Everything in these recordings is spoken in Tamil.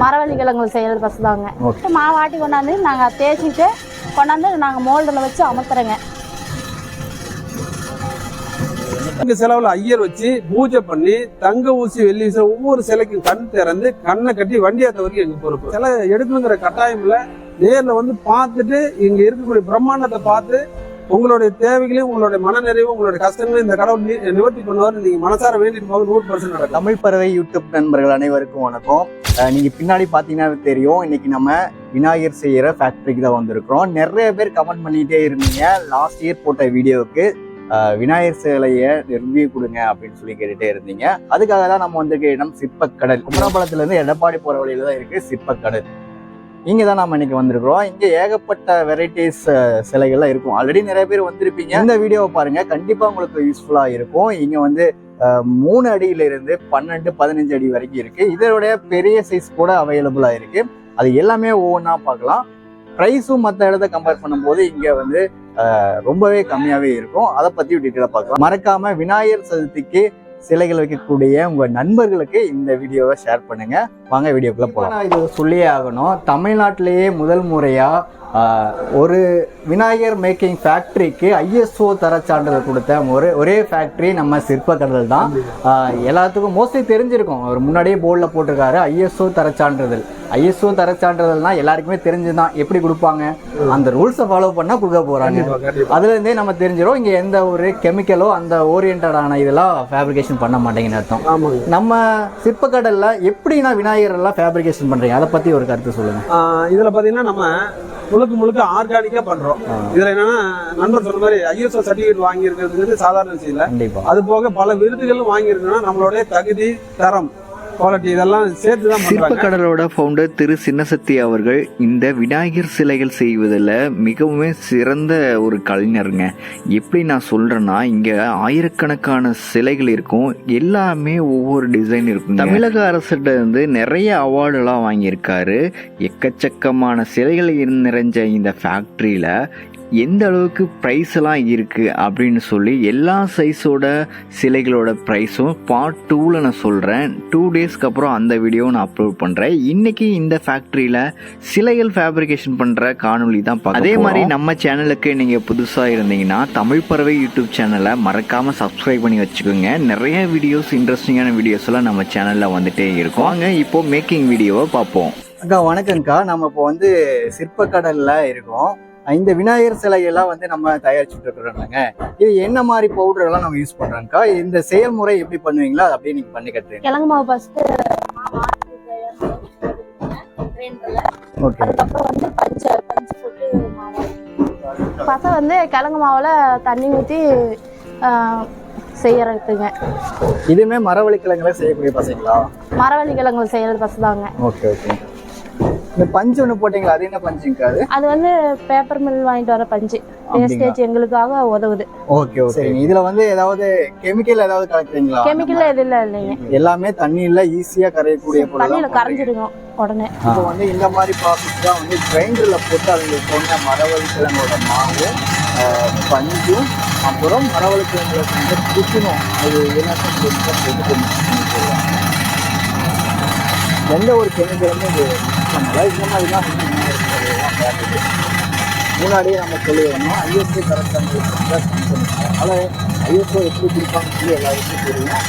மரவள்ளி கிழங்கு செய்யறது பஸ் தாங்க. மாவாட்டி கொண்டாந்து நாங்கள் தேய்ச்சிட்டு கொண்டாந்து நாங்கள் மோல்டில் வச்சு அமர்த்துறோங்க. இந்த செலவுல ஐயர் வச்சு பூஜை பண்ணி தங்க ஊசி வெள்ளி ஊசி ஒவ்வொரு சிலைக்கும் கண் திறந்து கண்ணை கட்டி வண்டியாத்த வரைக்கும் எங்க பொறுப்பு. சிலை எடுக்கணுங்கிற கட்டாயம் இல்ல நேர்ல வந்து பார்த்துட்டு இங்க இருக்கக்கூடிய பிரம்மாண்டத்தை பார்த்து உங்களுடைய தேவைகளையும் உங்களுடைய மனநிறைவும் உங்களுடைய கஷ்டங்களையும் இந்த கடவுள் நி- நிவர்த்தி பண்ணுவார் நீங்க மனசார வேண்டிட்டு போக நூறு பர்சன்ட் நடக்கும். தமிழ் பறவை யூடியூப் நண்பர்கள் அனைவருக்கும் வணக்கம். நீங்கள் நீங்க பின்னாடி பாத்தீங்கன்னா தெரியும். இன்னைக்கு நம்ம விநாயகர் செய்யற ஃபேக்டரிக்கு தான் வந்திருக்கிறோம். நிறைய பேர் கமெண்ட் பண்ணிட்டே இருந்தீங்க. லாஸ்ட் இயர் போட்ட வீடியோவுக்கு விநாயகர் சிலைய ரிவ்யூ கொடுங்க அப்படின்னு சொல்லி கேட்டுட்டே இருந்தீங்க. அதுக்காக தான் நம்ம வந்திருக்க இடம் சிற்பக்கடல். குமரபாளத்துல இருந்து எடப்பாடி போற வழியில தான் இருக்கு சிற்பக்கடல். இங்கே தான் நம்ம இன்னைக்கு வந்திருக்கிறோம். இங்கே ஏகப்பட்ட வெரைட்டிஸ் சிலைகள்லாம் இருக்கும். ஆல்ரெடி நிறைய பேர் வந்திருப்பீங்க. இந்த வீடியோவை பாருங்கள் கண்டிப்பாக உங்களுக்கு யூஸ்ஃபுல்லாக இருக்கும். இங்கே வந்து மூணு அடியிலிருந்து பன்னெண்டு பதினஞ்சு அடி வரைக்கும் இருக்குது இதோடைய பெரிய சைஸ் கூட அவைலபிளாக இருக்குது அது எல்லாமே ஒவ்வொன்றா பார்க்கலாம். ப்ரைஸும் மற்ற இடத்த கம்பேர் பண்ணும்போது இங்கே வந்து ரொம்பவே கம்மியாகவே இருக்கும். அதை பற்றி டீட்டெயிலாக பார்க்கலாம். மறக்காமல் விநாயகர் சதுர்த்திக்கு சிலைகள் வைக்கக்கூடிய உங்க நண்பர்களுக்கு இந்த வீடியோவை ஷேர் பண்ணுங்க. வாங்க வீடியோக்குள்ள போகலாம் நான் இது சொல்லியே ஆகணும். தமிழ்நாட்டிலேயே முதல் முறையா ஆஹ், ஒரு விநாயகர் மேக்கிங் ஃபேக்டரிக்கு ஐஎஸ்ஓ தர சான்றிதழ் கொடுத்த ஒரு ஒரே ஃபேக்டரி நம்ம சிற்பக்கடல் தான். எல்லாத்துக்கும் மோஸ்ட்லி தெரிஞ்சிருக்கும். அவர் முன்னாடியே போர்டில் போட்டிருக்காரு. ஐஎஸ்ஓ தர சான்றிதழ். ஐஎஸ்ஓ தர சான்றிதழ்னா எல்லாருக்குமே தெரிஞ்சுதான் எப்படி கொடுப்பாங்க. அந்த ரூல்ஸை ஃபாலோ பண்ணா கொடுக்க போறாங்க. கண்டிப்பா, கண்டிப்பா. அதுல இருந்தே நம்ம தெரிஞ்சிடும் இங்க எந்த ஒரு கெமிக்கலோ அந்த ஓரியன்டான இதெல்லாம் ஃபேப்ரிகேஷன் பண்ண மாட்டேங்கன்னு அர்த்தம். நம்ம சிற்பக்கடல்ல எப்படி நான் விநாயகர் எல்லாம் ஃபேப்ரிகேஷன் பண்றீங்க? அதை பத்தி ஒரு கருத்து சொல்லுங்க. ஆஹ் இதுல பாத்தீங்கன்னா நம்ம முழுக்க முழுக்க ஆர்கானிக்கா பண்றோம். இதுல என்னன்னா நண்பர் சொன்ன மாதிரி ஐஎஸ்ஓ சர்டிபிகேட் வாங்கி இருக்கிறது சாதாரண விஷயம் இல்ல. அது போக பல விருதுகளும் வாங்கி இருக்கணும்னா நம்மளுடைய தகுதி தரம் குவாலிட்டி இதெல்லாம் சேர்த்து தான் சிற்பக்கடலோட ஃபவுண்டர் திரு சின்னசக்தி அவர்கள் இந்த விநாயகர் சிலைகள் செய்வதில் மிகவும் சிறந்த ஒரு கலைஞருங்க. எப்படி நான் சொல்கிறேன்னா இங்கே ஆயிரக்கணக்கான சிலைகள் இருக்கும். எல்லாமே ஒவ்வொரு டிசைன் இருக்கும் தமிழக அரசிட்ட வந்து நிறைய அவார்டெல்லாம் வாங்கியிருக்காரு. எக்கச்சக்கமான சிலைகள் நிறைஞ்ச இந்த ஃபேக்ட்ரியில் எந்த அளவுக்கு ப்ரைஸ் எல்லாம் இருக்கு அப்படின்னு சொல்லி எல்லா சைஸோட சிலைகளோட ப்ரைஸும் பார்ட் டூவில் நான் சொல்கிறேன் டூ டேஸ்க்கு அப்புறம் அந்த வீடியோவை நான் அப்லோட் பண்ணுறேன் இன்னைக்கு இந்த ஃபேக்ட்ரியில் சிலைகள் ஃபேப்ரிகேஷன் பண்ணுற காணொளி தான் பார்க்க அதே மாதிரி நம்ம சேனலுக்கு நீங்கள் புதுசாக இருந்தீங்கன்னா தமிழ் பறவை யூடியூப் சேனலை மறக்காமல் சப்ஸ்கிரைப் பண்ணி வச்சுக்கோங்க. நிறைய வீடியோஸ் இன்ட்ரெஸ்டிங்கான வீடியோஸ் எல்லாம் நம்ம சேனலில் வந்துட்டே இருக்கும். வாங்க இப்போ மேக்கிங் வீடியோவை பார்ப்போம். அக்கா வணக்கம்க்கா. நம்ம இப்போ வந்து சிற்பக்கடல்ல இருக்கோம். இந்த விநாயகர் சிலையெல்லாம் வந்து நம்ம தயாரிச்சுட்டு இருக்கிறோம்லங்க. இது என்ன மாதிரி பவுடர் எல்லாம் நம்ம யூஸ் பண்றோம்க்கா? இந்த செயல்முறை எப்படி பண்ணுவீங்களோ? அதை அப்படியே நீங்க பண்ணி கட்டுறீங்க கிழங்கு மாவு ஃபஸ்ட்டு ஓகே அதுக்கப்புறம் வந்து பஞ்சை பஞ்சு போட்டு பசை வந்து கிழங்கு மாவில் தண்ணி ஊற்றி செய்யறதுங்க. இதுவுமே மரவள்ளி கிழங்குல செய்யக்கூடிய பசங்களா? மரவள்ளி கிழங்கு செய்யறது பஸ் தாங்க ஓகே ஓகே இந்த பஞ்சு ஒன்று போட்டீங்களா? அது என்ன பஞ்சுங்கக்கா அது? அது வந்து பேப்பர் மில் வாங்கிட்டு வர பஞ்சு. வேஸ்டேஜ் எங்களுக்காக உதவுது. ஓகே ஓகே இதுல வந்து ஏதாவது கெமிக்கல் ஏதாவது கலக்குறீங்களா? கெமிக்கல் எதுவும் இல்லை இல்லைங்க. எல்லாமே தண்ணியில ஈஸியா கரையக்கூடிய பொருள் தண்ணியில் கரைஞ்சிடுங்க உடனே. இப்போ வந்து இந்த மாதிரி ப்ராசஸ் தான் வந்து கிரைண்டர்ல போட்டு அதுல சொன்ன மரவள்ளி கிழங்கோட மாவு பஞ்சும் அப்புறம் மரவள்ளி கிழங்குல செஞ்ச குச்சினும் அது எல்லாத்தையும் போட்டு. எந்த ஒரு கெமிக்கலுமே பண்ணல இந்த மாதிரி தான் வந்து விநாயகர் சிலையெல்லாம் விளையாடுது. முன்னாடியே நம்ம சொல்லிடணும் ஐஎஸ்ஓ கரெக்டாக அதனால ஐஎஸ்ஓ எப்படி கொடுப்பாங்கன்னு சொல்லி எல்லாருக்கும் தெரியும்.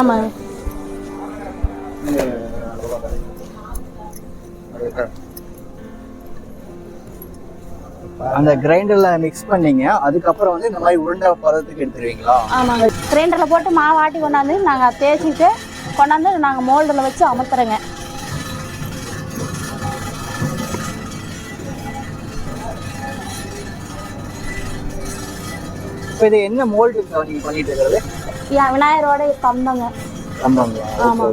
ஆமாங்க அந்த கிரைண்டர்ல மிக்ஸ் பண்ணீங்க. அதுக்கப்புறம் வந்து இந்த மாதிரி உருண்டை பதத்துக்கு எடுத்துருவீங்களா? ஆமாங்க. கிரைண்டரில் போட்டு மாவு ஆட்டி கொண்டாந்து நாங்கள் தேய்ச்சிட்டு கொண்டாந்து நாங்கள் மோல்டில் வச்சு அமர்த்துறோங்க இப்போ இது என்ன மோல்டு நீங்க பண்ணிட்டு இருக்கிறது? விநாயகரோட கம்பங்க கம்பங்களா ஆமா.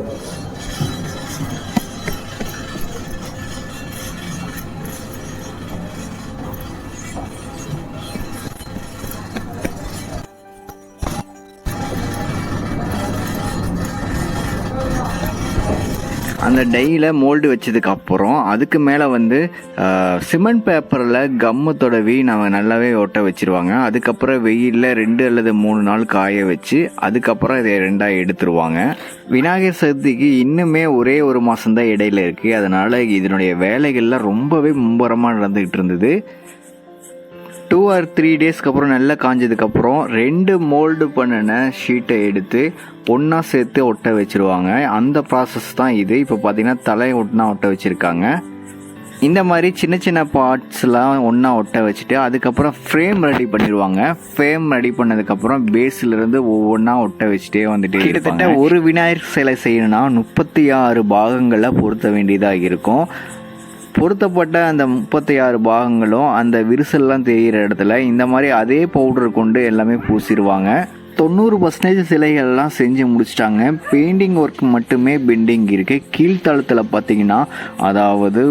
அந்த டையில் மோல்டு வச்சதுக்கு அப்புறம் அதுக்கு மேலே வந்து சிமெண்ட் பேப்பரில் கம்மு தொடவி நம்ம நல்லாவே ஒட்ட வச்சிருவாங்க. அதுக்கப்புறம் வெயிலில் ரெண்டு அல்லது மூணு நாள் காய வச்சு அதுக்கப்புறம் இதை ரெண்டாக எடுத்துருவாங்க. விநாயகர் சதுர்த்திக்கு இன்னுமே ஒரே ஒரு மாதம் தான் இடையில இருக்குது அதனால் இதனுடைய வேலைகள்லாம் ரொம்பவே மும்பரமாக நடந்துக்கிட்டு இருந்தது. டூ ஆர் த்ரீ டேஸ்க்கு அப்புறம் நல்லா காஞ்சதுக்கப்புறம் ரெண்டு மோல்டு பண்ணின ஷீட்டை எடுத்து ஒன்றா சேர்த்து ஒட்ட வச்சிருவாங்க. அந்த ப்ராசஸ் தான் இது. இப்போ பார்த்தீங்கன்னா தலை ஒட்டினா ஒட்ட வச்சுருக்காங்க. இந்த மாதிரி சின்ன சின்ன பார்ட்ஸ்லாம் ஒன்றா ஒட்ட வச்சுட்டு அதுக்கப்புறம் ஃப்ரேம் ரெடி பண்ணிடுவாங்க ஃப்ரேம் ரெடி பண்ணதுக்கப்புறம் பேஸ்லேருந்து ஒவ்வொன்றா ஒட்ட வச்சுட்டே வந்துட்டு கிட்டத்தட்ட ஒரு விநாயகர் சிலை செய்யணும்னா முப்பத்தி ஆறு பாகங்களை பொருத்த வேண்டியதாக இருக்கும். பொருத்தப்பட்ட அந்த முப்பத்தி ஆறு பாகங்களும் அந்த விரிசல்லாம் தெரிகிற இடத்துல இந்த மாதிரி அதே பவுடர் கொண்டு எல்லாமே பூசிடுவாங்க தொண்ணூறு பர்சன்டேஜ் சிலைகள்லாம் செஞ்சு முடிச்சிட்டாங்க. பெயிண்டிங் ஒர்க் மட்டுமே பெண்டிங் இருக்குது கீழ்த்தளத்தில் பார்த்தீங்கன்னா அதாவது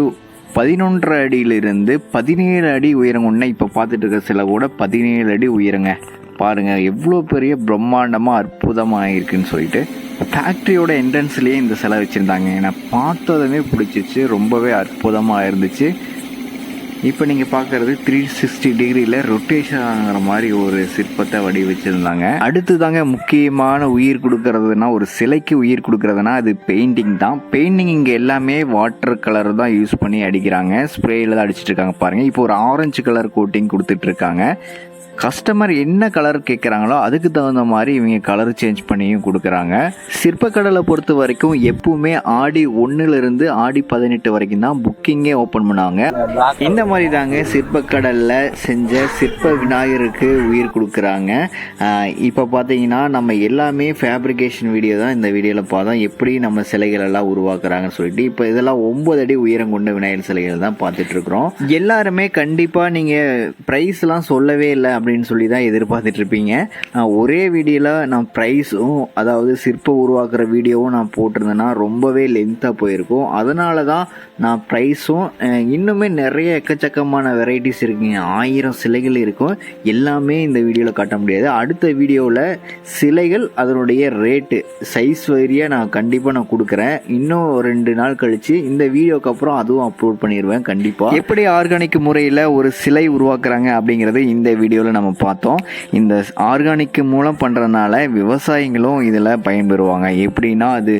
பதினொன்றரை அடியிலிருந்து பதினேழு அடி உயரம் ஒன்று இப்போ பார்த்துட்டு இருக்க சிலை கூட பதினேழு அடி உயரங்க. பாருங்கள் எவ்வளோ பெரிய பிரம்மாண்டமாக அற்புதமாக இருக்குன்னு சொல்லிட்டு ஃபேக்ட்ரியோட என்ட்ரன்ஸ்லேயே இந்த சிலை வச்சுருந்தாங்க. எனக்கு பார்த்ததுமே பிடிச்சிச்சு ரொம்பவே அற்புதமாக இருந்துச்சு. இப்போ நீங்கள் பார்க்குறது த்ரீ சிக்ஸ்டி டிகிரியில் ரொட்டேஷன் ஆகிற மாதிரி ஒரு சிற்பத்தை வடிவச்சிருந்தாங்க. அடுத்து தாங்க முக்கியமான உயிர் கொடுக்கறதுனா ஒரு சிலைக்கு உயிர் கொடுக்கறதுனா அது பெயிண்டிங் தான். பெயிண்டிங் இங்கே எல்லாமே வாட்டர் கலர் தான் யூஸ் பண்ணி அடிக்கிறாங்க. ஸ்ப்ரேயில் தான் அடிச்சிட்டு இருக்காங்க பாருங்கள் இப்போ ஒரு ஆரஞ்சு கலர் கோட்டிங் கொடுத்துட்ருக்காங்க கஸ்டமர் என்ன கலர் கேட்குறாங்களோ அதுக்கு தகுந்த மாதிரி இவங்க கலர் சேஞ்ச் பண்ணியும் கொடுக்குறாங்க. சிற்பக்கடலை பொறுத்த வரைக்கும் எப்பவுமே ஆடி ஒன்றுலேருந்து ஆடி பதினெட்டு வரைக்கும் தான் புக்கிங்கே ஓப்பன் பண்ணுவாங்க. இந்த மாதிரி தாங்க சிற்பக்கடலில் செஞ்ச சிற்ப விநாயகருக்கு உயிர் கொடுக்குறாங்க. இப்போ பார்த்தீங்கன்னா நம்ம எல்லாமே ஃபேப்ரிகேஷன் வீடியோ தான் இந்த வீடியோவில் பார்த்தோம். எப்படி நம்ம சிலைகள் எல்லாம் உருவாக்குறாங்கன்னு சொல்லிட்டு இப்போ இதெல்லாம் ஒன்பது அடி உயரம் கொண்ட விநாயகர் சிலைகள் தான் பார்த்துட்டு இருக்கிறோம். எல்லாருமே கண்டிப்பாக நீங்கள் ப்ரைஸ்லாம் சொல்லவே இல்லை அப்படின்னு அப்படின்னு சொல்லி தான் எதிர்பார்த்துட்டு இருப்பீங்க நான் ஒரே வீடியோவில் நான் ப்ரைஸும் அதாவது சிற்பம் உருவாக்குற வீடியோவும் நான் போட்டிருந்தேன்னா ரொம்பவே லென்த்தாக போயிருக்கும். அதனால தான் நான் ப்ரைஸும் இன்னுமே நிறைய எக்கச்சக்கமான வெரைட்டிஸ் இருக்குங்க. ஆயிரம் சிலைகள் இருக்கும். எல்லாமே இந்த வீடியோவில் காட்ட முடியாது. அடுத்த வீடியோவில் சிலைகள் அதனுடைய ரேட்டு சைஸ் வரியாக நான் கண்டிப்பாக நான் கொடுக்குறேன். இன்னும் ரெண்டு நாள் கழித்து இந்த வீடியோக்கு அப்புறம் அதுவும் அப்லோட் பண்ணிடுவேன் கண்டிப்பாக எப்படி ஆர்கானிக் முறையில் ஒரு சிலை உருவாக்குறாங்க அப்படிங்கிறது இந்த வீடியோவில் நம்ம பார்த்தோம். இந்த ஆர்கானிக் மூலம் பண்ணுறதுனால விவசாயிகளும் இதில் பயன்பெறுவாங்க. எப்படின்னா அது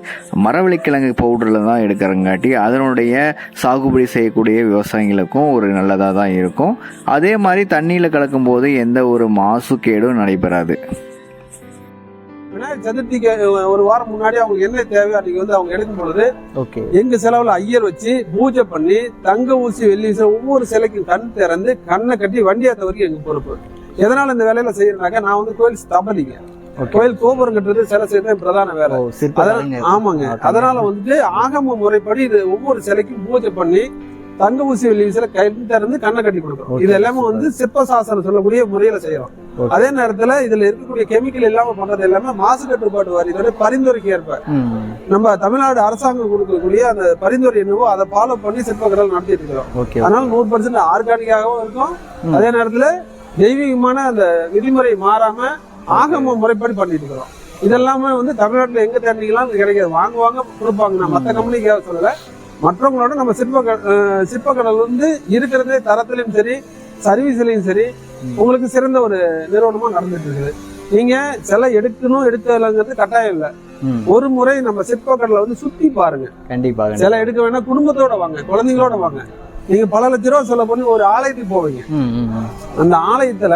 மரவள்ளிக்கிழங்கு பவுடரில் தான் எடுக்கிறங்காட்டி அதனுடைய சாகுபடி செய்யக்கூடிய விவசாயிகளுக்கும் ஒரு நல்லதாக தான் இருக்கும். அதே மாதிரி தண்ணியில் கலக்கும்போது எந்த ஒரு மாசுக்கேடும் நடைபெறாது. விநாயகர் சதுர்த்திக்கு ஒரு வாரம் முன்னாடி அவங்களுக்கு என்ன தேவையோ அன்னைக்கு வந்து அவங்க எடுக்கும் பொழுது ஓகே. எங்க செலவுல ஐயர் வச்சு பூஜை பண்ணி தங்க ஊசி வெள்ளி ஒவ்வொரு சிலைக்கும் கண் திறந்து கண்ணை கட்டி வண்டியாத்த வரைக்கும் எங்க பொறுப்பு. எதனால இந்த வேலையில செய்யறனாக்க நான் வந்து கோயில் ஸ்தபதிங்க Okay. கோயில் கோபுரம் கட்டுறது சிலை செய்யறது பிரதான வேலை. ஆமாங்க. அதனால வந்துட்டு ஆகம முறைப்படி இது ஒவ்வொரு சிலைக்கும் பூஜை பண்ணி தங்க ஊசி வெள்ளி கண் திறந்து கண்ணை கட்டி கொடுக்குறோம். இது எல்லாமே வந்து சிற்ப சாசனம் சொல்லக்கூடிய முறையில செய்யறோம். அதே நேரத்துல இதுல இருக்கக்கூடிய கெமிக்கல் இல்லாம பண்றது எல்லாமே மாசு கட்டுப்பாட்டு வாரியத்தோட பரிந்துரைக்கு ஏற்ப. நம்ம தமிழ்நாடு அரசாங்கம் கொடுக்கக்கூடிய அந்த பரிந்துரை என்னவோ அதை ஃபாலோ பண்ணி சிற்பக்கடல் நடத்திட்டு இருக்கிறோம் அதனால நூறு பர்சன்ட் ஆர்கானிக்காகவும் இருக்கும். அதே நேரத்துல தெய்வீகமான அந்த விதிமுறை மாறாம ஆகம முறைப்படி பண்ணிட்டு இருக்கிறோம். இதெல்லாமே வந்து தமிழ்நாட்டுல எங்க இது கிடைக்காது. வாங்குவாங்க கொடுப்பாங்க. நான் மற்ற கம்பெனிக்காக சொல்லல. மற்றவங்களோட நம்ம சிற்ப சிற்பக்கடல் வந்து இருக்கிறதே தரத்திலையும் சரி சர்வீஸ்லயும் சரி. உங்களுக்கு சிறந்த ஒரு நிறுவனமா நடந்துட்டு இருக்குது. நீங்க சிலை எடுக்கணும் எடுக்கலங்கிறது கட்டாயம் இல்ல. ஒரு முறை நம்ம சிற்பக்கடலை வந்து சுத்தி பாருங்க. கண்டிப்பா சிலை. எடுக்க வேணா குடும்பத்தோட வாங்க குழந்தைங்களோட வாங்க. நீங்க பல லட்ச ரூபா செலவு பண்ணி ஒரு ஆலயத்துக்கு போவீங்க. அந்த ஆலயத்துல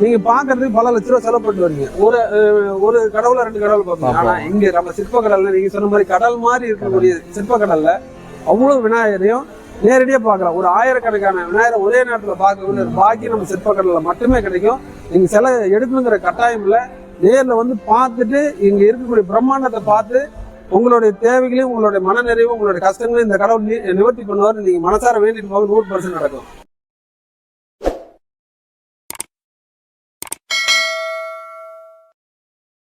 நீங்க பாக்குறதுக்கு பல லட்ச ரூபா செலவு பண்ணிட்டு வரீங்க. ஒரு ஒரு கடவுள ரெண்டு கடவுள் பார்ப்பீங்க. ஆனா இங்க நம்ம சிற்ப கடல்ல நீங்க சொன்ன மாதிரி கடல் மாதிரி இருக்கக்கூடிய சிற்ப கடல்ல அவ்வளவு விநாயகரையும் நேரடியா பார்க்கலாம். ஒரு ஆயிரக்கணக்கான விநாயகரை ஒரே நேரத்துல பார்க்கக்கூடிய ஒரு பாக்கியம் நம்ம சிற்ப கடல்ல மட்டுமே கிடைக்கும். நீங்க சிலை எடுக்கணுங்கிற கட்டாயம் இல்ல. நேர்ல வந்து பார்த்துட்டு இங்க இருக்கக்கூடிய பிரம்மாண்டத்தை பார்த்து உங்களுடைய தேவைகளையும் உங்களுடைய மனநிறைவு உங்களுடைய கஷ்டங்களையும் இந்த கடவுள் நி- நிவர்த்தி பண்ணுவார் நீங்க மனசார வேண்டிட்டு போக நூறு பர்சன்ட் நடக்கும்.